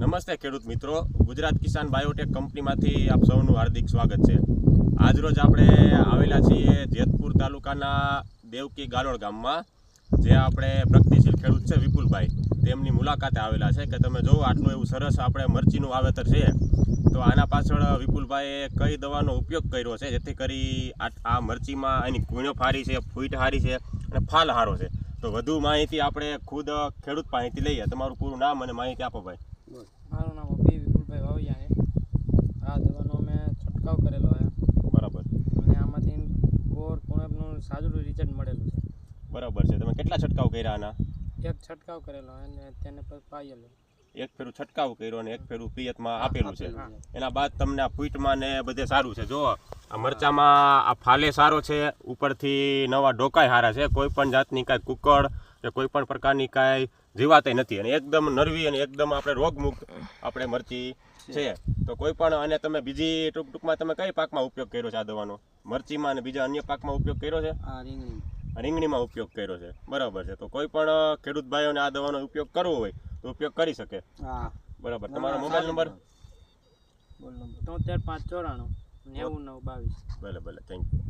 નમસ્તે ખેડૂત મિત્રો. ગુજરાત કિસાન બાયોટેક કંપનીમાંથી આપ સૌનું હાર્દિક સ્વાગત છે. આજરોજ આપણે આવેલા છીએ જેતપુર તાલુકાના દેવકી ગાલોડ ગામમાં, જે આપણે પ્રગતિશીલ ખેડૂત છે વિપુલભાઈ. તેમની મુલાકાતે આવેલા છે કે તમે જુઓ આટલું એવું સરસ આપણે મરચીનું વાવેતર છે. તો આના પાછળ વિપુલભાઈએ કઈ દવાનો ઉપયોગ કર્યો છે, જેથી કરી આ મરચીમાં એની ગુણ્યો ફારી છે, ફૂટ હારી છે અને ફાલ હારો છે. તો વધુ માહિતી આપણે ખુદ ખેડૂત પાસેથી લઈએ. તમારું પૂરું નામ અને માહિતી આપો ભાઈ. મારું નામ અભી વિપુલભાઈ વાવૈયા છે. આ દવાનો મેં છંટકાવ કરેલો છે. બરાબર. અને આમાંથી ગોર પૂણબનું સારું રિઝલ્ટ મળેલું છે. બરાબર છે. તમે કેટલા છંટકાવ કર્યા આના? એક છંટકાવ કરેલો અને તેને પછી પાયેલો. એક ફેરું છંટકાવ કર્યો અને એક ફેરું પિયતમાં આપેલું છે. એના બાદ તમને આ ફૂટમાં ને બધે સારું છે. જો આ મરચામાં આ ફાલે સારો છે. ઉપરથી નવા ડોકાય સારા છે. કોઈ પણ જાતની કાંઈ કુકડ કે કોઈ પણ પ્રકારની કાંઈ જીવાતય નથી. અને એકદમ નરવી અને એકદમ આપણે રોગમુક્ત આપણે મરચી છે. તો કોઈ પણ અને તમે બીજી ટૂંક ટૂંકમાં તમે કઈ પાકમાં ઉપયોગ કર્યો છે આ દવાનો? મરચીમાં અને બીજા અન્ય પાકમાં ઉપયોગ કર્યો છે? રીંગણીમાં ઉપયોગ કર્યો છે. બરાબર છે. તો કોઈ પણ ખેડૂત ભાઈઓને આ દવાનો ઉપયોગ કરવો હોય તો ઉપયોગ કરી શકે. બરાબર. તમારો મોબાઈલ નંબર? તોતેર પાંચ ચોરાણું નેવું નવ બાવીસ. ભલે ભલે. Thank you